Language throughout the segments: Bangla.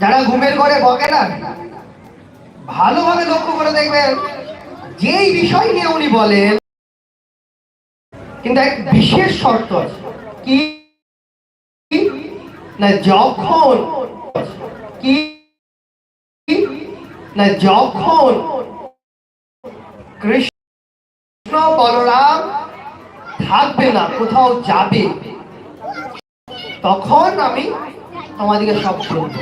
যারা ঘুমের ঘরে বকে না, ভালোভাবে লক্ষ্য করে দেখবেন যেই বিষয় নিয়ে উনি বলেন, কিন্তু এক বিশেষ শর্ত আছে। কি? না যখন, কি? না যখন কৃষ্ণ বলরাম থাকবে না, কোথাও যাবে, তখন আমি তোমাদেরকে সব শুনব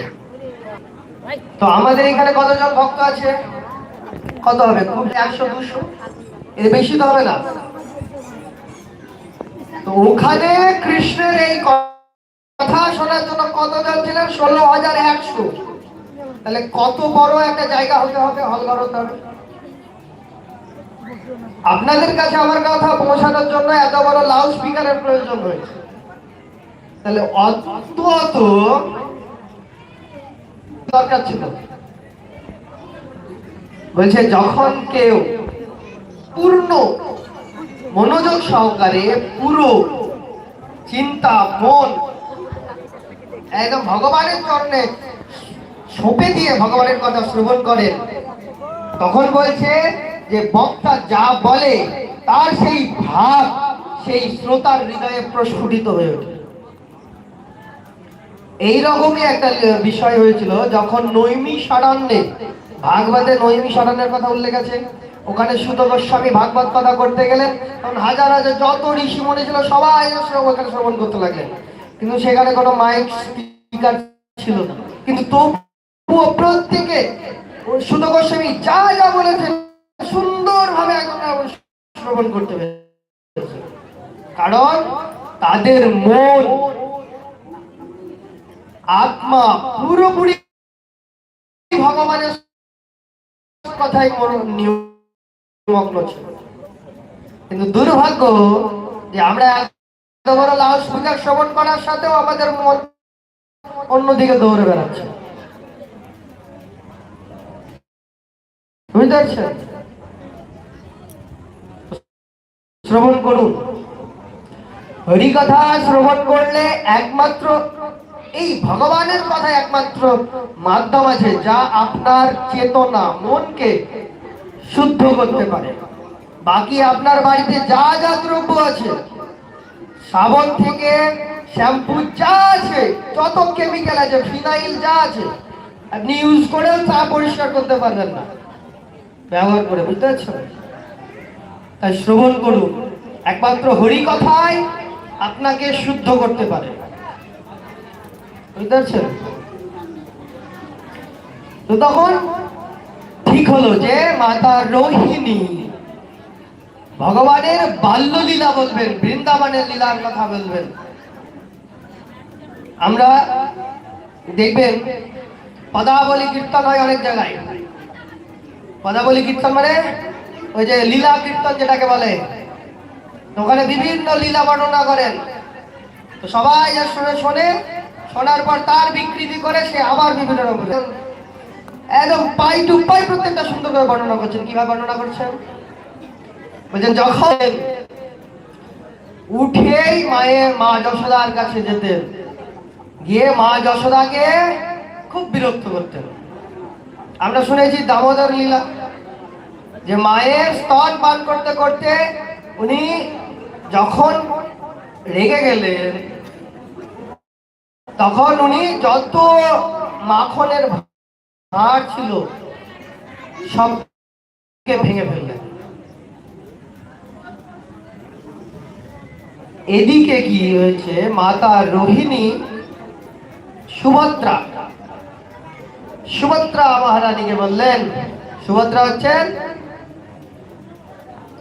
তো আমাদের এখানে কতজন ভক্ত আছে? কত হবে? খুব একশো, দুশো? এর বেশি তো হবে না। তো ওখানে কৃষ্ণের এই কথা শোনার জন্য কতজন ছিলেন? ষোলো হাজার একশো। তাহলে কত বড় একটা জায়গা হতে হবে হলঘর হতে আপনাদের কাছে আমার কথা পৌঁছানোর জন্য এত বড় লাউড স্পিকারের প্রয়োজন রয়েছে। তাহলে অত অত দরকার ছিল। বলছে, যখন কেউ পূর্ণ মনোযোগ সহকারে পুরো চিন্তা, মন একদম ভগবানের চরণে সঁপে দিয়ে ভগবানের কথা শ্রবণ করেন, তখন বলছে যে, বক্তা যা বলে, তার সেই ভাব, সেই শ্রোতার হৃদয়ে প্রস্ফুটিত হয়ে ওঠে। এইরকমই একটা বিষয় হয়েছিল যখন নৈমি সারান্নে ভাগবতে নৈমি সারান্নের কথা উল্লেখ আছে, ওখানে সুত গোস্বামী ভাগবত কথা করতে গেলেন, তখন হাজার হাজার যত ঋষি মনে ছিল সবাই ওখানে শ্রবণ করতে লাগলেন। কিন্তু সেখানে কোনো মাইক স্পিকার ছিল না। কিন্তু তবুও প্রত্যেকে সুত গোস্বামী যা যা বলেছেন, সুন্দরভাবে শ্রবণ করতে পেরেছে। কারণ তাদের মন আত্মা পুরোপুরি ভগবানের কথাই নিমগ্ন ছিল। কিন্তু দুর্ভাগ্য যে আমরা শ্রবণ করার সাথেও আমাদের মন অন্যদিকে দৌড়ে বুঝতে শ্রবণ করুন। হরিকথা শ্রবণ করলে একমাত্র এই ভগবানের কথা একমাত্র মাধ্যম আছে, যা আপনার চেতনা, মনকে শুদ্ধ করতে পারে। বাকি আপনার বাড়িতে যা যা দ্রব্য আছে, সাবন থেকে শ্যাম্পু যা আছে, যত কেমিক্যাল আছে ফিনাইল যা আছে, আপনি ইউজ করেও তা পরিষ্কার করতে পারবেন না। ব্যবহার করে বুঝতে পারছেন তাই শ্রবণ করুন। একমাত্র হরি কথাই আপনাকে শুদ্ধ করতে পারে। বুঝতে পারছেন? তো তখন ঠিক হলো যে মাতা রোহিণী ভগবানের বাল্য লীলা বলবেন, বৃন্দাবনের লীলার কথা বলবেন। আমরা দেখবেন পদাবলী কীর্তন হয় অনেক জায়গায়। পদাবলী কীর্তন মানে ওই যে লীলা কীর্তন যেটাকে বলে। ওখানে বিভিন্ন লীলা বর্ণনা করেন। তো সবাই শুনে, শোনে শোনার পর তার বিকৃতি করে সে আবার বিভিন্ন রকম একদম পাই টু পাই প্রত্যেকটা সুন্দর করে বর্ণনা করছেন। কীভাবে বর্ণনা করছেন? বলছেন, যখন উঠেই মায়ের মা যশোদার কাছে যেতেন, গিয়ে মা যশোদাকে খুব বিরক্ত করতেন। আমরা শুনেছি দামোদর লীলা, যে মায়ের স্তন পান করতে করতে উনি যখন রেগে গেলেন তখন উনি যত মাখনের ভাঁড় ছিল, সবকে ভেঙে ফেললেন। এদিকে কি হয়েছে, মাতা রোহিণী সুভদ্রা সুভদ্রা মহারানীকে বললেন, সুভদ্রা হচ্ছেন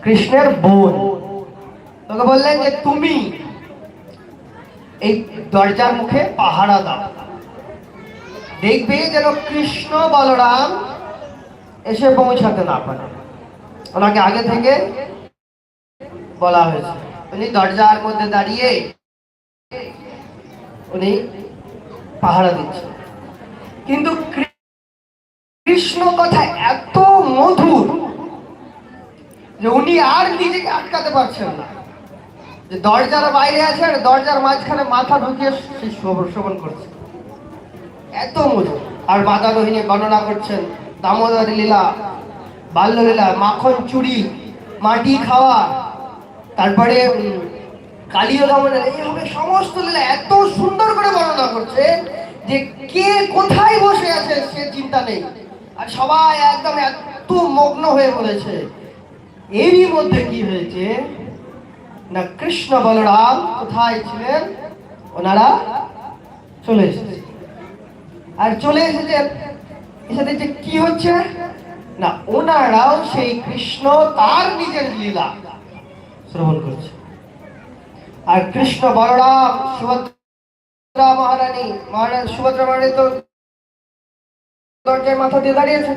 কৃষ্ণের বোন। তোকে বললেন যে তুমি এই দরজার মুখে পাহারা দাও। দেখবে যেন কৃষ্ণ বলরাম এসে পৌঁছাতে না পারে। ওনাকে আগে থেকে বলা হয়েছে। উনি দরজার মধ্যে দাঁড়িয়ে উনি পাহারা দিচ্ছেন। কিন্তু কৃষ্ণ কথা এত মধুর যে উনি আর নিজেকে আটকাতে পারছেন না। যে দরজার বাইরে আছে আর দরজার মাঝখানে মাথা ঢুকিয়ে শ্রবণ করছে। এত মধুর। আর মাতা রোহিণী বর্ণনা করছেন, দামোদর লীলা বাল্যলীলা মাখন চুরি, মাটি খাওয়া, তারপরে কালীয় দমন এইভাবে সমস্ত লীলা এত সুন্দর করে বর্ণনা করছে যে কে কোথায় বসে আছে সে চিন্তা নেই। আর সবাই একদম এত মগ্ন হয়ে পড়েছে এরই মধ্যে কি হয়েছে? না কৃষ্ণ বলরাম কোথায় ছিলেন? ওনারা চলে এসেছে। আর চলে এসেছে এসে দেখছে কি হচ্ছে? না, ওনারাও সেই কৃষ্ণ, তার নিজের লীলা শ্রবণ করছে। আর কৃষ্ণ বলরাম, সুভদ্রা মহারানী, মহারাজ, সুভদ্রা মহারানী তো দরজায় মাথা দিয়ে দাঁড়িয়েছে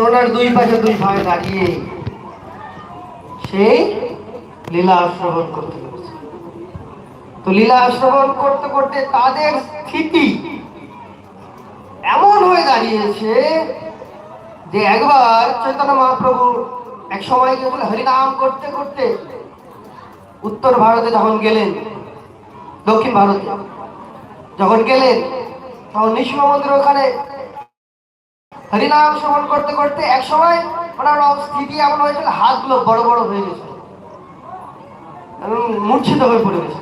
ওনার দুই পাশে দুই ভাই দাঁড়িয়ে সেই লীলা শ্রবণ করতে লেগেছে তো লীলা শ্রবণ করতে করতে তাদের স্থিতি এমন হয়ে দাঁড়িয়েছে যে একবার চৈতন্য মহাপ্রভু এক সময় গিয়েছিল হরিনাম করতে করতে উত্তর ভারতে যখন গেলেন, দক্ষিণ ভারতে যখন গেলেন, তখন নিঃসিংহ মন্দির ওখানে হরিনাম শ্রবণ করতে করতে এক সময় ওনার স্থিতি এমন হয়েছিল, হাতগুলো বড় বড় হয়ে গেছে। এবং মূর্ছিত হয়ে পড়ে গেছে।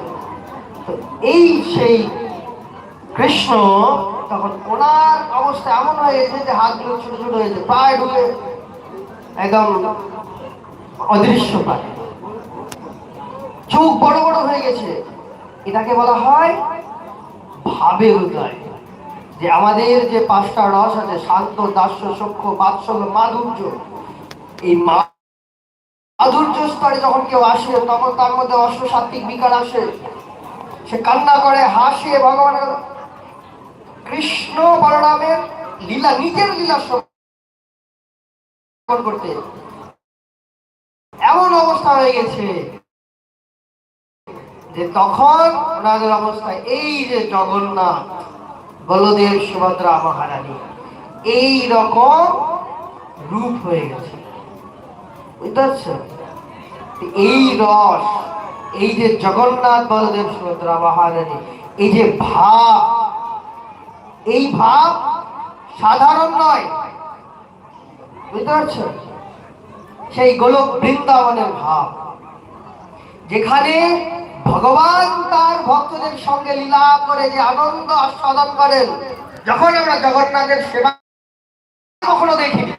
এই সেই কৃষ্ণ তখন ওনার অবস্থা এমন হয়ে গেছে যে হাতগুলো ছোট ছোট হয়েছে প্রায় ডুবে একদম অদৃশ্য পায়। চোখ বড় বড় হয়ে গেছে। এটাকে বলা হয় ভাবের উদয়। যে আমাদের যে পাঁচটা রস আছে, শান্ত, দাস্য সক্ষ বাৎসল্য, মাধুর্য, এই মাধুর্য স্তরে যখন কেউ আসে, তখন তার মধ্যে অষ্ট বিকার আসে। সে কান্না করে, হাসে ভগবানের কৃষ্ণ বলরামের লীলা, নিজের লীলা শ্রবণ করতে। এমন অবস্থা হয়ে গেছে যে তখন ওনাদের অবস্থায় এই যে জগন্নাথ। বলদেব সুভদ্রা মহারানী। এই রকম রূপ হয়ে গেছে। বুঝতে পারছ? এই রস, এই যে জগন্নাথ বলদেব সুভদ্রা মহারানী, এই যে ভাব, এই ভাব সাধারণ নয়। বুঝতে পারছ? সেই গোলক বৃন্দাবনের ভাব। যেখানে ভগবান তার ভক্তদের সঙ্গে লীলা করে যে আনন্দ আস্বাদন করেন, যখন আমরা জগন্নাথের সেবা কখনো দেখিনি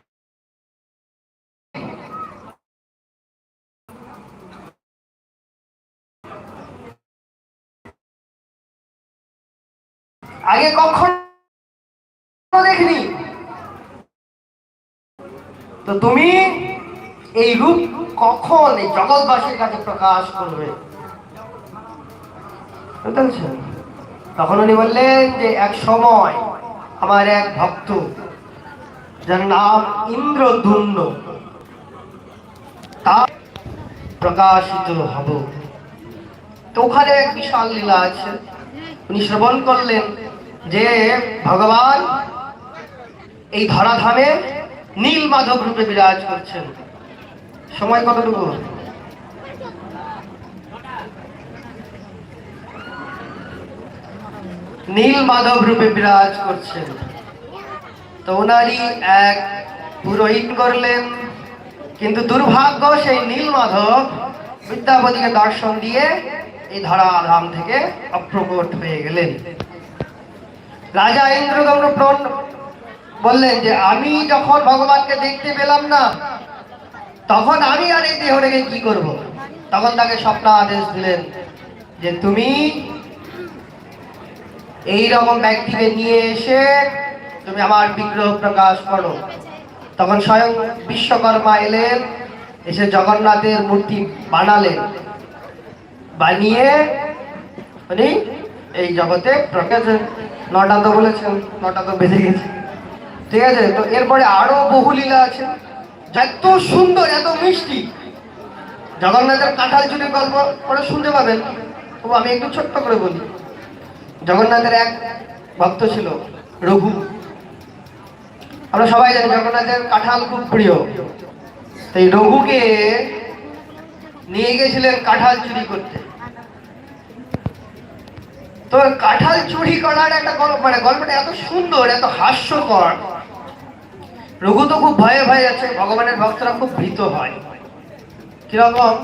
আগে কখনো দেখিনি। তো তুমি এই রূপ কখন এই জগৎবাসীর কাছে প্রকাশ করবে? বুঝতে পেরেছেন? তখন উনি বললেন যে এক সময় আমার এক ভক্ত, যার নাম ইন্দ্রদুম্ন তার প্রকাশিত হব। তো ওখানে এক বিশাল লীলা আছে। উনি শ্রবণ করলেন যে ভগবান এই ধরাধামে নীল মাধব রূপে বিরাজ করছেন। সময় কতটুকু? নীল মাধব রূপে বিরাজ করছেন। তো ওনারই এক পুরোহিত করলেন, কিন্তু দুর্ভাগ্য সেই নীল মাধব বিদ্যাপতিকে দর্শন দিয়ে এই ধরাধাম থেকে অপ্রকট হয়ে গেলেন। রাজা ইন্দ্রদম্ন প্রণ বললেন যে, আমি যখন ভগবানকে দেখতে পেলাম না, তখন আমি আর এই দেহ রেখে কি করব? তখন তাকে স্বপ্ন আদেশ দিলেন যে, তুমি এই রকম ব্যক্তিকে নিয়ে এসে তুমি আমার বিগ্রহ প্রকাশ করো। তখন স্বয়ং বিশ্বকর্মা এলেন, এসে জগন্নাথের মূর্তি বানালেন। বানিয়ে উনি এই জগতে প্রকাশ নটা তো বলেছেন, নটা তো বেঁধে গেছে। ঠিক আছে? তো এরপরে আরও বহু লীলা আছে। এত সুন্দর, এত মিষ্টি। জগন্নাথের কাঁঠাল চুরির গল্প পরে শুনতে পাবেন। তবু আমি একটু ছোট্ট করে বলি। জগন্নাথের এক ভক্ত ছিল, রঘু। আমরা সবাই জানি জগন্নাথের কাঁঠাল খুব প্রিয়। তাই রঘুকে নিয়ে গেছিলেন কাঁঠাল চুরি করতে। তো কাঁঠাল চুরি করার একটা গল্প মানে গল্পটা এত সুন্দর, এত হাস্যকর। রঘু তো খুব ভয়ে ভয়ে যাচ্ছে, ভগবানের ভক্তরা খুব ভীত হয়। কীরকম?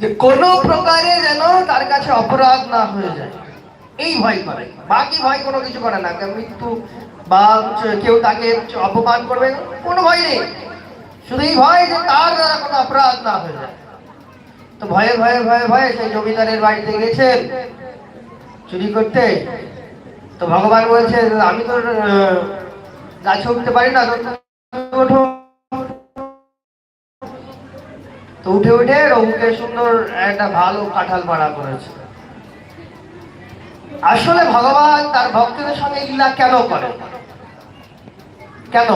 যে কোনো প্রকারে যেন তার কাছে অপরাধ না হয়ে যায়। এই ভয় করে। বাকি ভয় কোনো কিছু করে না। মৃত্যু বা কেউ তাকে অপমান করবে, কোনো ভয় নেই। শুধু এই ভয় যে তার দ্বারা কোনো অপরাধ না হয়ে যায়। তো ভয়ে ভয়ে ভয়ে ভয়ে সেই জমিদারের বাড়িতে গেছেন চুরি করতে। তো ভগবান বলছে, আমি তো গাছে উঠতে পারি না তো উঠে উঠে রঘুকে সুন্দর একটা ভালো কাঁঠাল মারা করেছে। আসলে ভগবান তার ভক্তদের সঙ্গে লীলা কেন করে কেন?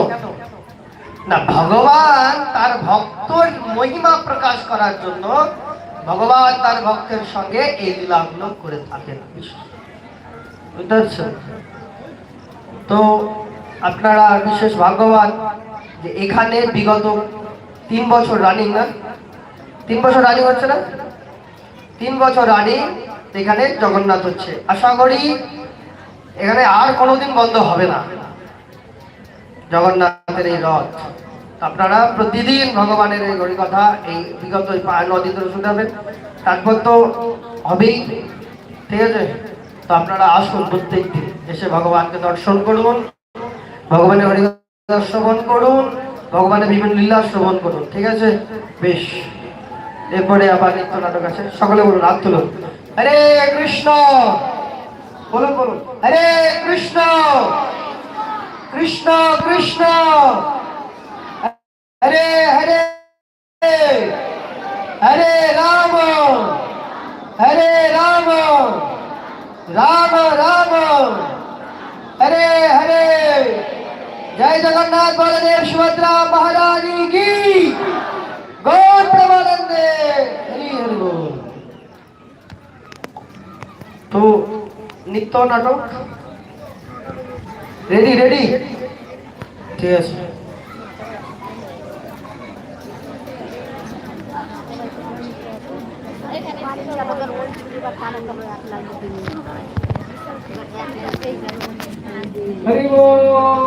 না, ভগবান তার ভক্তর মহিমা প্রকাশ করার জন্য ভগবান তার ভক্তের সঙ্গে এই লীলাগুলো করে থাকেন। বুঝতে পারছেন? তো আপনারা বিশেষ ভাগ্যবান যে এখানে বিগত তিন বছর রানিং না? তিন বছর রানিং হচ্ছে না? তিন বছর রানিং এখানে জগন্নাথ হচ্ছে। আশা করি এখানে আর কোনোদিন বন্ধ হবে না। জগন্নাথের এই রথ। আপনারা প্রতিদিন ভগবানের এই কথা এই বিগত নদী ধরে শুনতে হবে তারপর তো হবেই। ঠিক আছে? তো আপনারা আসুন প্রত্যেক দিন। এসে ভগবানকে দর্শন করুন। ভগবানের হরি কথা শ্রবণ করুন। ভগবানের বিভিন্ন লীলা শ্রবণ করুন। ঠিক আছে? বেশ। এরপরে আবার নিত্য নাটক আছে। সকলে বলুন, হাত হরে কৃষ্ণ বলুন বলুন হরে কৃষ্ণ কৃষ্ণ কৃষ্ণ হরে হরে হরে রাম হরে রাম রাম রাম হরে হরে জয় জগন্নাথ বলদেব সুভদ্রা মহারানী কি গৌর প্রেমানন্দে হরি হরি বল তো নিত্য নাটক রেডি রেডি ঠিক আছে হরি বল